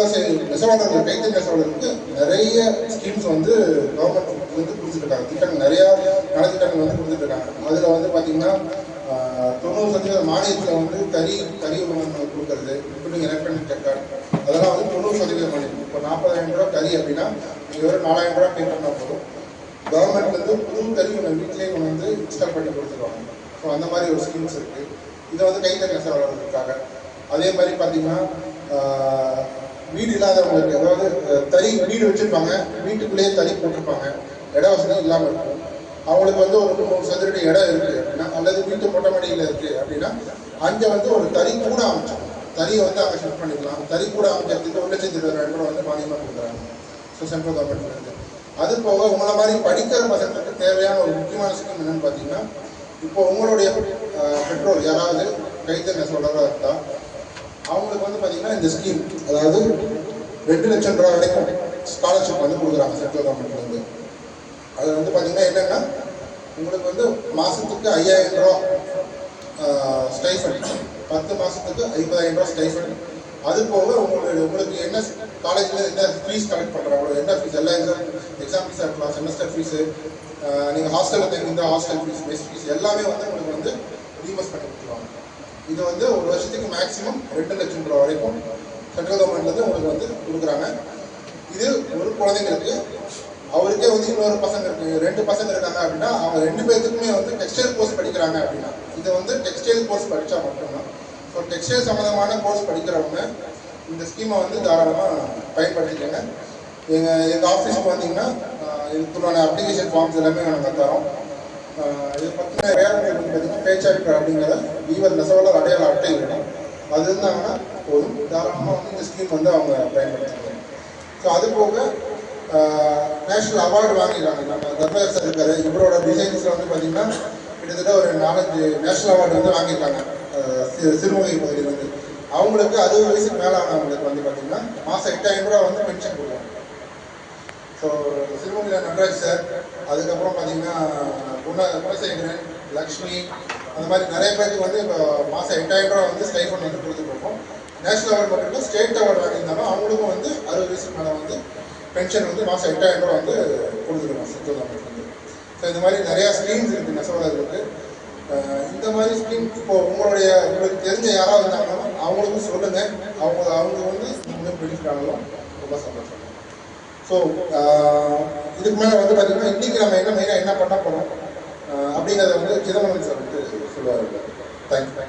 நெசவாளர் நெசவாளர்கள் கைத்தறி நெசவாளர்களுக்கு நிறைய ஸ்கீம்ஸ் வந்து கவர்மெண்ட் வந்து கொடுத்துட்ருக்காங்க திட்டங்கள் நிறைய நலத்திட்டங்கள் வந்து கொடுத்துட்ருக்காங்க அதில் வந்து பார்த்திங்கன்னா தொண்ணூறு சதவீத மானியத்தில் வந்து தறி தறி உணவு கொடுக்கறது இப்படி எலக்ட்ரானிக் டெக்கார்டு அதெல்லாம் வந்து தொண்ணூறு சதவீத மானியம். இப்போ நாற்பதாயிரம் ரூபா தறி அப்படின்னா நீங்கள் ஒரு நாலாயிரம் ரூபா பே பண்ணால் போதும். கவர்மெண்ட் வந்து புது தறி உணவு வீட்டிலேயே கொண்டு வந்து இன்ஸ்டால் பண்ணி கொடுத்துருவாங்க. ஸோ அந்த மாதிரி ஒரு ஸ்கீம்ஸ் இருக்குது இதை வந்து கைத்தறி நெசவாளர்களுக்காக அதே மாதிரி பார்த்தீங்கன்னா வீடு இல்லாதவங்களுக்கு அதாவது தறி வீடு வச்சிருப்பாங்க. வீட்டுக்குள்ளேயே தறி போட்டிருப்பாங்க. இட வசதி இல்லாமல் இருக்கும். அவங்களுக்கு வந்து ஒரு மூணு சதுரடி இடம் இருக்குது அப்படின்னா அல்லது வீட்டு மொட்டை மாடியில் இருக்குது அப்படின்னா அங்கே வந்து ஒரு தறி கூட அமைச்சோம் தறியை வந்து அங்கே ஷிஃப்ட் பண்ணிக்கலாம். தறி கூட அமைக்கிறதுக்கு ஒரு லட்சத்தி இருபதாயிரம் ரூபா வந்து மானியமாக கொடுக்குறாங்க. ஸோ சென்ட்ரல் கவர்மெண்ட்லேருந்து அது போக உங்களை மாதிரி படிக்கிற பசங்களுக்கு தேவையான ஒரு முக்கியமான ஸ்கீம் என்னென்னு பார்த்தீங்கன்னா இப்போ உங்களுடைய பெற்றோர் யாராவது கைத்தறி சொல்கிறதா இருந்தால் அவங்களுக்கு வந்து பார்த்தீங்கன்னா இந்த ஸ்கீம் அதாவது ரெண்டு லட்சம் ரூபா வரைக்கும் ஸ்காலர்ஷிப் வந்து கொடுக்குறாங்க சென்ட்ரல் கவர்மெண்ட்லேருந்து அது வந்து பார்த்தீங்கன்னா என்னென்னா உங்களுக்கு வந்து மாதத்துக்கு ஐயாயிரம் ரூபா ஸ்டைஃபண்ட் பத்து மாதத்துக்கு ஐம்பதாயிரம் ரூபா ஸ்டைஃபண்ட் அது போக உங்களுக்கு உங்களுக்கு என்ன காலேஜில் என்ன ஃபீஸ் கலெக்ட் பண்ணுறாங்களோ என்ன ஃபீஸ் எல்லா எக்ஸாம் எக்ஸாம் ஃபீஸாக இருக்கலாம் செமஸ்டர் ஃபீஸு நீங்கள் ஹாஸ்டலில் தங்கியிருந்தால் ஹாஸ்டல் ஃபீஸ் மெஸ் ஃபீஸ் எல்லாமே வந்து உங்களுக்கு வந்து ரீமஸ் பண்ணி கொடுத்துருவாங்க. இது வந்து ஒரு வருஷத்துக்கு மேக்ஸிமம் ரெண்டு லட்சம் ரூபா வரைக்கும் சென்ட்ரல் கவர்மெண்ட்லேருந்து உங்களுக்கு வந்து கொடுக்குறாங்க. இது ஒரு குழந்தைங்களுக்கு அவருக்கே வந்து இன்னொரு பசங்க இருக்கு. ரெண்டு பசங்க இருக்காங்க அப்படின்னா அவங்க ரெண்டு பேர்த்துக்குமே வந்து டெக்ஸ்டைல் கோர்ஸ் படிக்கிறாங்க அப்படின்னா இது வந்து டெக்ஸ்டைல் கோர்ஸ் படித்தா மட்டும்தான். ஸோ டெக்ஸ்டைல் சம்மந்தமான கோர்ஸ் படிக்கிறவங்க இந்த ஸ்கீமை வந்து தாராளமாக பயன்படுத்திக்கோங்க. எங்கள் எங்கள் ஆஃபீஸ்க்கு வந்தீங்கன்னா இதுக்குள்ளான அப்ளிகேஷன் ஃபார்ம்ஸ் எல்லாமே நாங்கள் தரோம். இது பற்றின வேளாண்மை வந்து பார்த்தீங்கன்னா பேச்சாளர் அப்படிங்கிற ஈவன் நெசவாளர் அடையாள அட்டை இருக்கணும் அது இருந்தாங்கன்னா போதும் தாராளமாக வந்து இந்த ஸ்கீம் வந்து அவங்க பயன்படுத்திக்கலாம் ஸோ அது போக நேஷனல் அவார்டு வாங்கிடுறாங்க நம்ம தர்மயர் சார் இருக்காரு. இவரோட டிசைன்ஸில் வந்து பார்த்தீங்கன்னா கிட்டத்தட்ட ஒரு நாலஞ்சு நேஷனல் அவார்டு வந்து வாங்கியிருக்காங்க. சிறுமுகை பகுதியில் வந்து அவங்களுக்கு அறுபது வயசுக்கு மேலே ஆனவங்களுக்கு வந்து பார்த்தீங்கன்னா மாதம் எட்டாயிரம் ரூபா வந்து பென்ஷன் கொடுக்குறாங்க ஸோ சிறுமுகையில் நன்றாஜ் சார். அதுக்கப்புறம் பார்த்தீங்கன்னா குண குணசேகரன் லக்ஷ்மி அந்த மாதிரி நிறைய பேருக்கு வந்து இப்போ மாதம் எட்டாயிரம் ரூபா வந்து ஸ்டைஃபண்ட் வந்து கொடுத்துட்ருக்கோம் நேஷனல் அவார்டு மட்டும் இல்லை ஸ்டேட் அவார்டு வாங்கியிருந்தாலும் அவங்களுக்கும் வந்து அறுபது வயசுக்கு மேலே வந்து பென்ஷன் வந்து மாதம் எட்டாயிரம் ரூபா வந்து கொடுத்துருக்கோம் சென்ட்ரல் கவர்மெண்ட் வந்து. ஸோ இந்த மாதிரி நிறையா ஸ்கீம்ஸ் இருக்குது நெசவாளர்களுக்கு இந்த மாதிரி ஸ்கீம் இப்போ உங்களுடைய உங்களுக்கு தெரிஞ்ச யாராவது இருந்தாங்கன்னா அவங்களுக்கும் சொல்லுங்கள் அவங்க அவங்க வந்து இன்னும் ரொம்ப சந்தோஷம். ஸோ uh, இதுக்கு மேலே வந்து பார்த்தீங்கன்னா இன்றைக்கி நம்ம என்ன மெயினாக என்ன பண்ண போகிறோம் அப்படிங்கிறத வந்து சிதம்பரம் சார் வந்து சொல்லுவார். தேங்க்யூ